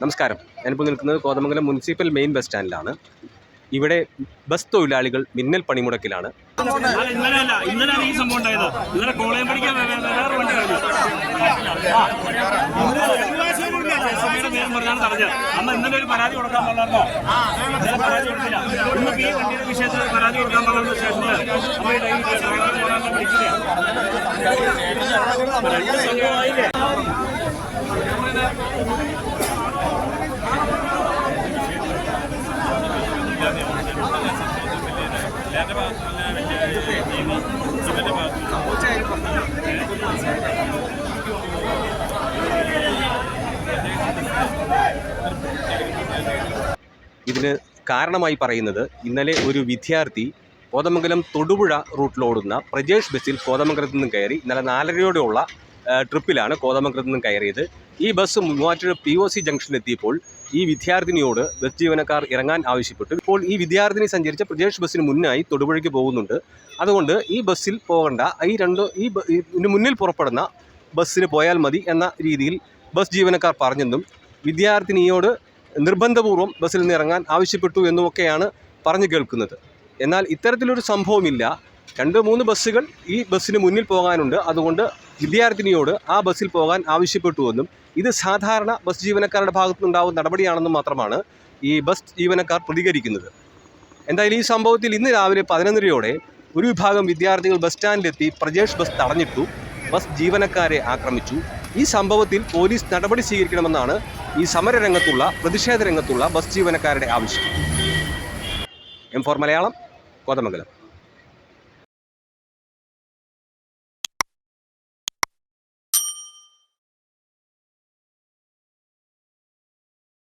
നമസ്കാരം. ഞാനിപ്പോൾ നിൽക്കുന്നത് കോതമംഗലം മുനിസിപ്പൽ മെയിൻ ബസ് സ്റ്റാൻഡിലാണ്. ഇവിടെ ബസ് തൊഴിലാളികൾ മിന്നൽ പണിമുടക്കിലാണ്. അന്ന് ഇന്നലെ ഒരു പരാതി കൊടുക്കാൻ പരാതി കൊടുക്കാൻ ഇതിന് കാരണമായി പറയുന്നത് ഇന്നലെ ഒരു വിദ്യാർത്ഥി കോതമംഗലം തൊടുപുഴ റൂട്ടിലോടുന്ന പ്രജേഷ് ബസ്സിൽ കോതമംഗലത്ത് നിന്നും കയറി ഇന്നലെ നാലരയോടെയുള്ള ട്രിപ്പിലാണ് കോതമംഗലത്ത് നിന്നും കയറിയത്. ഈ bus Muvattupuzha P O C ജംഗ്ഷനിലെത്തിയപ്പോൾ ഈ വിദ്യാർത്ഥിനിയോട് ബസ് ജീവനക്കാർ ഇറങ്ങാൻ ആവശ്യപ്പെട്ടു. ഇപ്പോൾ ഈ വിദ്യാർത്ഥിനി സഞ്ചരിച്ച പ്രജേഷ് ബസ്സിന് മുന്നായി തൊടുപുഴയ്ക്ക് പോകുന്നുണ്ട്. അതുകൊണ്ട് ഈ ബസ്സിൽ പോകണ്ട ഈ രണ്ട് ഈ മുന്നിൽ പുറപ്പെടുന്ന ബസ്സിന് പോയാൽ മതി എന്ന രീതിയിൽ ബസ് ജീവനക്കാർ പറഞ്ഞെന്നും വിദ്യാർത്ഥിനിയോട് നിർബന്ധപൂർവം ബസ്സിൽ നിന്ന് ഇറങ്ങാൻ ആവശ്യപ്പെട്ടു എന്നുമൊക്കെയാണ് പറഞ്ഞു കേൾക്കുന്നത്. എന്നാൽ ഇത്തരത്തിലൊരു സംഭവമില്ല. രണ്ട് മൂന്ന് ബസ്സുകൾ ഈ ബസ്സിന് മുന്നിൽ പോകാനുണ്ട്. അതുകൊണ്ട് വിദ്യാർത്ഥിനിയോട് ആ ബസ്സിൽ പോകാൻ ആവശ്യപ്പെട്ടുവെന്നും ഇത് സാധാരണ ബസ് ജീവനക്കാരുടെ ഭാഗത്തുനിന്നുണ്ടാവുന്ന നടപടിയാണെന്നും മാത്രമാണ് ഈ ബസ് ജീവനക്കാർ പ്രതികരിക്കുന്നത്. എന്തായാലും ഈ സംഭവത്തിൽ ഇന്ന് രാവിലെ പതിനൊന്നരയോടെ ഒരു വിഭാഗം വിദ്യാർത്ഥികൾ ബസ് സ്റ്റാൻഡിലെത്തി പ്രജേഷ് ബസ് തടഞ്ഞിട്ടു ബസ് ജീവനക്കാരെ ആക്രമിച്ചു. ഈ സംഭവത്തിൽ പോലീസ് നടപടി സ്വീകരിക്കണമെന്നാണ് ഈ സമരരംഗത്തുള്ള പ്രതിഷേധ രംഗത്തുള്ള ബസ് ജീവനക്കാരുടെ ആവശ്യം. M four Malayalam Kothamangalam.